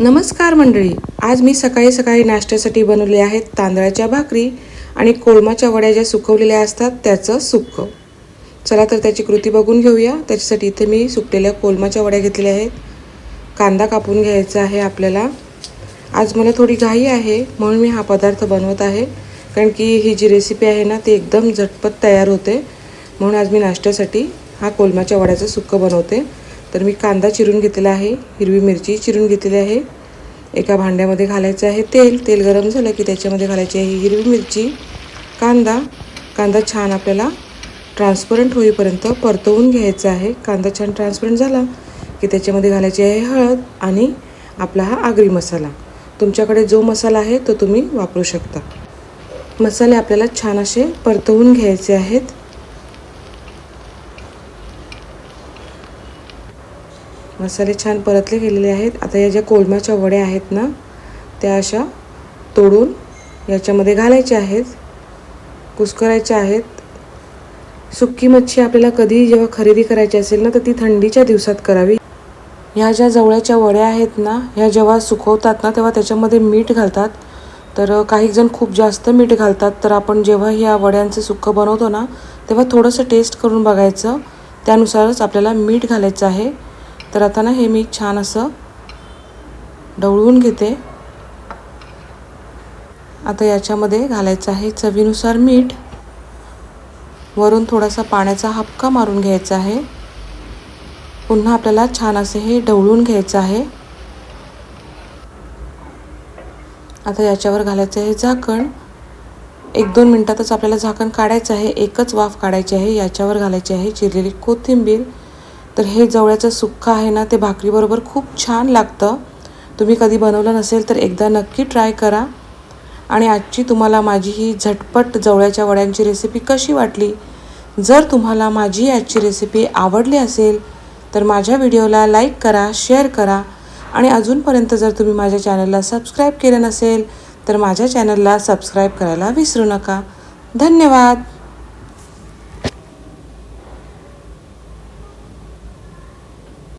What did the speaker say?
नमस्कार मंडळी. आज मी सकाळी सकाळी नाश्त्यासाठी बनवले आहेत तांदळाच्या भाकरी आणि कोळमाच्या वड्या ज्या सुकवलेल्या असतात त्याचं सुक्क. चला तर त्याची कृती बघून घेऊया. त्याच्यासाठी इथे मी सुकलेल्या कोलमाच्या वड्या घेतलेल्या आहेत. कांदा कापून घ्यायचा आहे आपल्याला. आज मला थोडी घाई आहे म्हणून मी हा पदार्थ बनवत आहे. कारण की ही जी रेसिपी आहे ना ती एकदम झटपट तयार होते. म्हणून आज मी नाश्त्यासाठी हा कोलमाच्या वड्याचं सुक्क बनवते. तर मी कांदा चिरून घेतलेला आहे हिरवी मिरची चिरून घेतलेली आहे. एका भांड्यामध्ये घालायचं आहे तेल तेल गरम झालं की त्याच्यामध्ये घालायची आहे हिरवी मिरची कांदा. कांदा छान आपल्याला ट्रान्सपरंट होईपर्यंत परतवून घ्यायचा आहे. कांदा छान ट्रान्सपरंट झाला की त्याच्यामध्ये घालायची आहे हळद आणि आपला हा आगरी मसाला. तुमच्याकडे जो मसाला आहे तो तुम्ही वापरू शकता. मसाले आपल्याला छान असे परतवून घ्यायचे आहेत. मसाले छान परतले गेलेले आहेत. आता या ज्या कोलमाच्या वड्या आहेत ना त्या अशा तोडून याच्यामध्ये घालायच्या आहेत. कुस्करायच्या आहेत. सुक्की मच्छी आपल्याला कधी जेव्हा खरेदी करायची असेल ना तर ती थंडीच्या दिवसात करावी. ह्या ज्या जवळच्या वड्या आहेत ना ह्या जेव्हा सुकवतात ना तेव्हा त्याच्यामध्ये मीठ घालतात. तर काही जण खूप जास्त मीठ घालतात. तर आपण जेव्हा ह्या वड्यांचं सुक्कं बनवतो ना तेव्हा थोडंसं टेस्ट करून बघायचं. त्यानुसारच आपल्याला मीठ घालायचं आहे. तर आता ना हे मी छान असं ढवळून घेते. आता याच्यामध्ये घालायचं आहे चवीनुसार मीठ. वरून थोडासा पाण्याचा हपका मारून घ्यायचा आहे. पुन्हा आपल्याला छान असे हे ढवळून घ्यायचं आहे. आता याच्यावर घालायचं आहे झाकण. एक दोन मिनटातच आपल्याला झाकण काढायचं आहे. एकच वाफ काढायची आहे. याच्यावर घालायची आहे चिरलेली कोथिंबीर. तर हे जवळ्याचं सुक्का आहे ना ते भाकरीबरोबर खूप छान लागतं. तुम्ही कधी बनवलं नसेल तर एकदा नक्की ट्राय करा. आणि आजची तुम्हाला माझी ही झटपट जवळ्याच्या वड्यांची रेसिपी कशी वाटली? जर तुम्हाला माझी आजची रेसिपी आवडली असेल तर माझ्या व्हिडिओला लाईक करा शेअर करा. आणि अजूनपर्यंत जर तुम्ही माझ्या चॅनलला सबस्क्राईब केलं नसेल तर माझ्या चॅनलला सबस्क्राईब करायला विसरू नका. धन्यवाद!